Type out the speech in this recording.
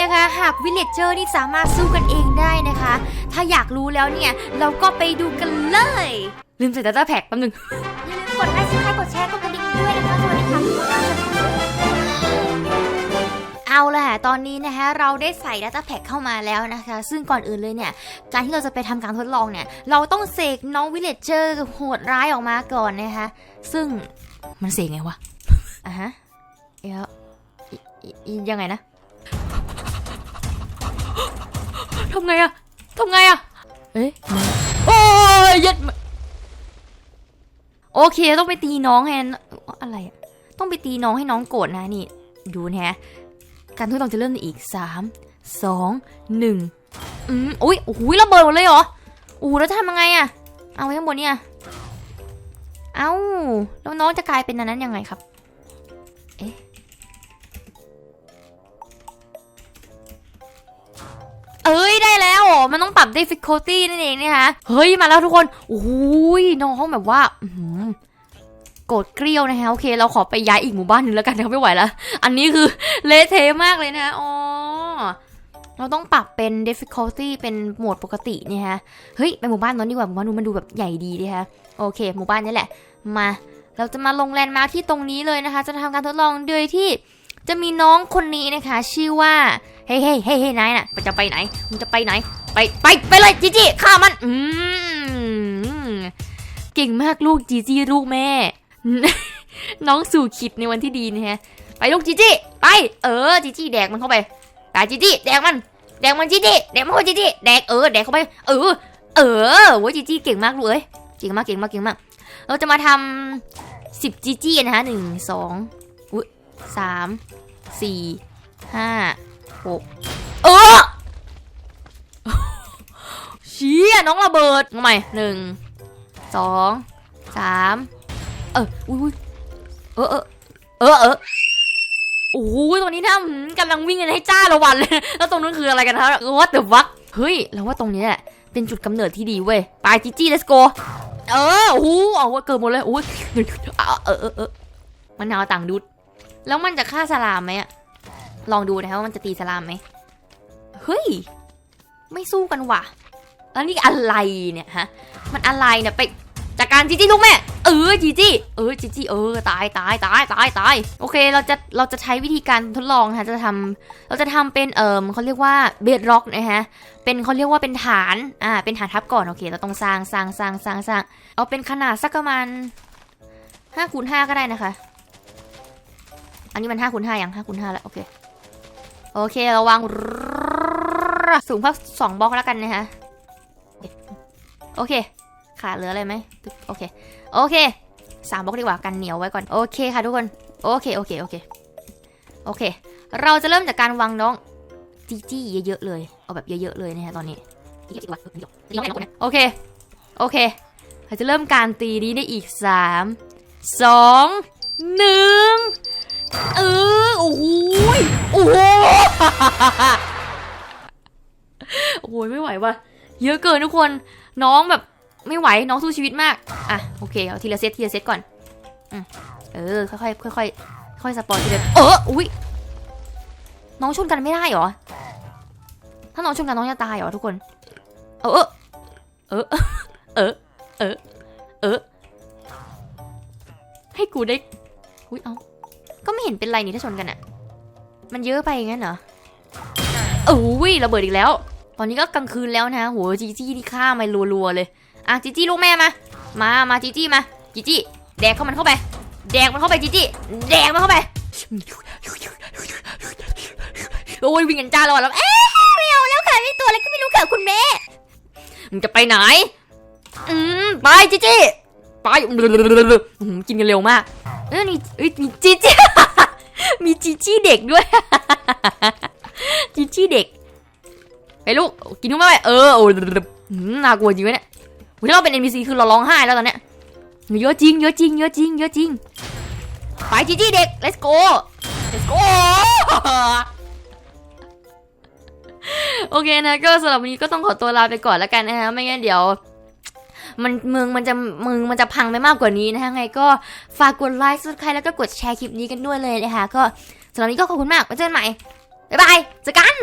นะคะ หากวิลเลจเจอร์นี่สามารถสู้กันเองได้นะคะ ถ้าอยากรู้แล้วเนี่ย เราก็ไปดูกันเลย ลืมใส่ Data Pack แป๊บนึงอย่าลืมกดไลค์กดแชร์กดกระดิ่งด้วยนะคะสวัสดีค่ะทุกคนเอาล่ะตอนนี้นะคะเราได้ใส่ Data Pack เข้ามาแล้วนะคะ ซึ่งก่อนอื่นเลยเนี่ย การที่เราจะไปทำการทดลองเนี่ย เราต้องเสกน้องวิลเลจเจอร์โหดร้ายออกมาก่อนนะคะ ซึ่งมันเสกไงวะอะฮะเดี๋ยวอิอิยังไงนะำไงอะทำไงอะเอ๊ะโอ้ยยัดมาโอเคต้องไปตีน้องให้นอะไรอะต้องไปตีน้องให้น้องโกรธนะนี่ ดูนะฮะการทดลองจะเริ่มในอีกสามสองหนึ่งอืมอุ้ยโอ้โหระเบิดหมดเลยเหรอโอ้โหแล้วจะทำยังไงอะเอาไว้ข้างบนเนี่ยเอ้าแล้วน้องจะกลายเป็นอันนั้นยังไงครับ เอ๊ะ มันต้องปรับ difficulty นั่นเองนะคะเฮ้ย มาแล้วทุกคนโอ้ยน้องแบบว่าโกรธเกรี้ยวนะคะโอเค เราขอไปย้ายอีกหมู่บ้านหนึ่งแล้วกันนะไม่ไหวแล้ว อันนี้คือเละเทะมากเลยนะอ๋อเราต้องปรับเป็น difficulty เป็นโหมดปกติเนี่ยฮะ เฮ้ย ไปหมู่บ้านนั้นดีกว่าหมู่บ้านนู้นมันดูแบบใหญ่ดีดีฮะ โอเค หมู่บ้านนี้แหละ มา เราจะมาลงแลนด์มาร์คที่ตรงนี้เลยนะคะ จะทำการทดลองโดยที่จะมีน้องคนนี้นะคะ ชื่อว่า เฮ้ยเฮ้ยเฮ้ยเฮ้ยนายน่ะ จะไปไหน มึงจะไปไหน ไปไปไปเลยจีจี้ฆ่ามันอืมเก่งมากลูกจีจี้ลูกแม่ น้องสู่ขิดในวันที่ดีนะฮะไปลูกจีจี้ไป เออจีจี้แดกมันเข้าไปไปจีจี้แดกมัน แดกมันจีจี้แดกมันเข้าจีจี้แดกเออแดกเข้าไป เออ เออโว้ยจีจี้เก่งมากลูกเอ้ยเก่งมากเก่งมากเก่งมาก เราจะมาทำสิบจีจี้นะฮะหนึ่งสองอุ้ยสามสี่ห้าหกเออ เชี่ยน้องระเบิดทำไมหนึ่งสองสามเอออุ้ยเออเออเออเออโอ้โหตรงนี้นะกำลังวิ่งกันให้จ้าละวันเลย แล้วตรงนั้นคืออะไรกันครับ What the fuck เฮ้ยเราว่าตรงนี้แหละเป็นจุดกำเนิดที่ดีเว้ย ไปจีจี้ let's go เออโอ้โหเอาเว้ยเกิดหมดเลยโอ้ยเออเออเออมันเอาต่างดุด แล้วมันจะฆ่าสลามไหมอะลองดูนะครับว่ามันจะตีสลามไหมเฮ้ย ไม่สู้กันว่ะ แล้วนี่อะไรเนี่ยฮะ มันอะไรเนี่ยไปจากการจีจี้ลูกแม่ เออจีจี้เออจีจี้เออตายตายตายตายตายโอเคเราจะเราจะใช้วิธีการทดลองนะจะทำเราจะทำเป็นเอิมเขาเรียกว่าเบดร็อกนะฮะเป็นเขาเรียกว่าเป็นฐานอ่าเป็นฐานทับก่อนโอเค เราต้องสร้างสร้างสร้างสร้างสร้างเอาเป็นขนาดสักประมาณห้าคูณห้าก็ได้นะคะ อันนี้มันห้าคูณห้ายังห้าคูณห้าแล้วโอเคโอเคเราวางสูงพักสองบล็อกแล้วกันนะคะ โอเค ขาดเหลืออะไรไหมโอเค โอเคสามบล็อกดีกว่ากันเหนียวไว้ก่อน โอเคค่ะทุกคน โอเค โอเค โอเค โอเค เราจะเริ่มจากการวางน้องจีจี้เยอะๆเลย เอาแบบเยอะๆเลยนะฮะตอนนี้โอเค โอเค เราจะเริ่มการตีนี้ได้อีกสามสองหนึ่งเออโอ้โหยโอ้โหโอ้โหไม่ไหวว่ะ เยอะเกินทุกคน น้องแบบไม่ไหวน้องสู้ชีวิตมาก อะโอเคเอาทีละเซตทีละเซตก่อนอเออค่อยๆค่อยๆค่อยๆสปอยทีละเอออุ้ยน้องชนกันไม่ได้เหรอ ถ้าน้องชนกันน้องจะตายเหรอทุกคน เออเออเออเออเออให้กูได้อุ้ยเอาก็ไม่เห็นเป็นไรนี่ถ้าชนกันอะมันเยอะไปงั้นเหรอโอ้ยระเบิดอีกแล้ว อนนี้ก็กลางคืนแล้วนะโหจีจี้นี่ฆ่ามารัวๆเลย อะจีจี้ลูกแม่มา มา มาจีจี้มา จีจี้แดกเข้ามันเข้าไป แดกมันเข้าไปจีจี้แดกมันเข้าไป โอ้ยวิ่งกันจ้าแล้วแล้วเอ๊ะไม่เอาแล้วค่ะนี่ตัวอะไรก็ไม่รู้ค่ะคุณแม่มึงจะไปไหน อืมไปจิจิไปอืมกินกันเร็วมากเออนี่เอ้ยมีจิจิมีจิจิเด็กด้วยจิจิเด็ก ไปลูกกินทุกเมื่อเออโอ้ยน่ากลัวจริงวะเนี่ยอุ๊ยถ้าเราเป็น NPC คือเราร้องไห้แล้วตอนเนี้ยเยอะจริงเยอะจริงเยอะจริงเยอะจริงไปจิจิเด็ก let's go let's go โอเคนะก็สำหรับวันนี้ก็ต้องขอตัวลาไปก่อนแล้วกันนะฮะไม่งั้นเดี๋ยวมันเมืองมันจะเมืองมันจะพังไปมากกว่านี้นะคะไงก็ฝากกดไลค์สุดใครแล้วก็กดแชร์คลิปนี้กันด้วยเลยนะคะก็สำหรับวันนี้ก็ขอบคุณมากไว้เจอกันใหม่ บ๊ายบายเจอกัน